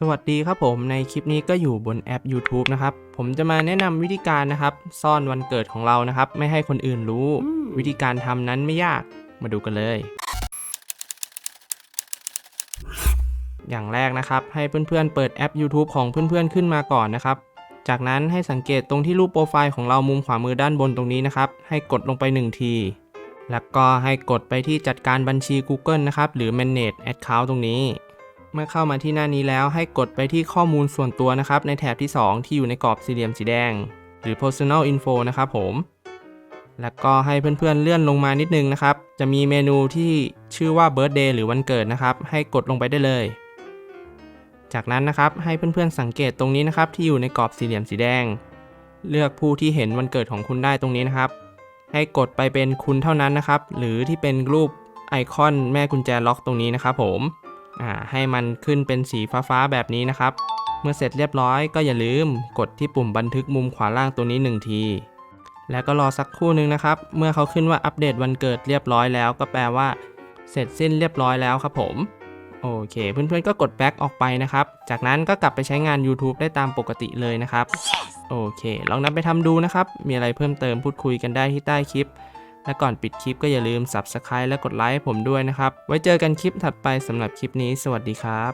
สวัสดีครับผมในคลิปนี้ก็อยู่บนแอป YouTube นะครับ ผมจะมาแนะนำวิธีการนะครับ ซ่อนวันเกิดของเรานะครับ ไม่ให้คนอื่นรู้ วิธีการทำนั้นไม่ยากมาดูกันเลย อย่างแรกนะครับ ให้เพื่อนๆ เปิดแอป YouTube ของเพื่อนๆ ขึ้นมาก่อนนะครับ จากนั้นให้สังเกตตรงที่รูปโปรไฟล์ของเรามุมขวามือด้านบนตรงนี้นะครับ ให้กดลงไป1ทีแล้วก็ให้กดไปที่จัดการบัญชี Google นะครับ หรือ Manage Account ตรงนี้ เมื่อเข้ามาที่หน้านี้แล้วให้กดไปที่ข้อมูลส่วนตัวนะครับ ในแถบที่ 2 ที่อยู่ในกรอบสี่เหลี่ยมสีแดง หรือ personal info นะครับผม แล้วก็ให้เพื่อนๆเลื่อนลงมานิดนึงนะครับ จะมีเมนูที่ชื่อว่า birthday หรือวันเกิดนะครับ ให้กดลงไปได้เลย จากนั้นนะครับให้เพื่อนๆสังเกตตรงนี้นะครับ ที่อยู่ในกรอบสี่เหลี่ยมสีแดง เลือกผู้ที่เห็นวันเกิดของคุณได้ตรงนี้นะครับ ให้กดไปเป็นคุณเท่านั้นนะครับ หรือที่เป็นรูปไอคอนแม่กุญแจล็อกตรงนี้นะครับผม อ่าให้มันขึ้นเป็นสีฟ้าๆแบบนี้นะครับ เมื่อเสร็จเรียบร้อยก็อย่าลืมกดที่ปุ่มบันทึกมุมขวาล่างตัวนี้ 1 ที แล้วก็รอสักครู่หนึ่งนะครับ เมื่อเขาขึ้นว่าอัปเดตวันเกิดเรียบร้อยแล้ว ก็แปลว่า เสร็จสิ้นเรียบร้อยแล้วครับผมโอเค เพื่อนๆก็กดแบ็กออกไปนะครับ จากนั้นก็กลับไปใช้งาน YouTube ได้ตามปกติเลยนะครับ โอเค ลองนำไปทำดูนะครับ มีอะไรเพิ่มเติมพูดคุยกันได้ที่ใต้คลิป และก่อนปิดคลิปก็อย่าลืม Subscribe และกดไลค์ผมด้วยนะครับ ไว้เจอกันคลิปถัดไปสำหรับคลิปนี้ สวัสดีครับ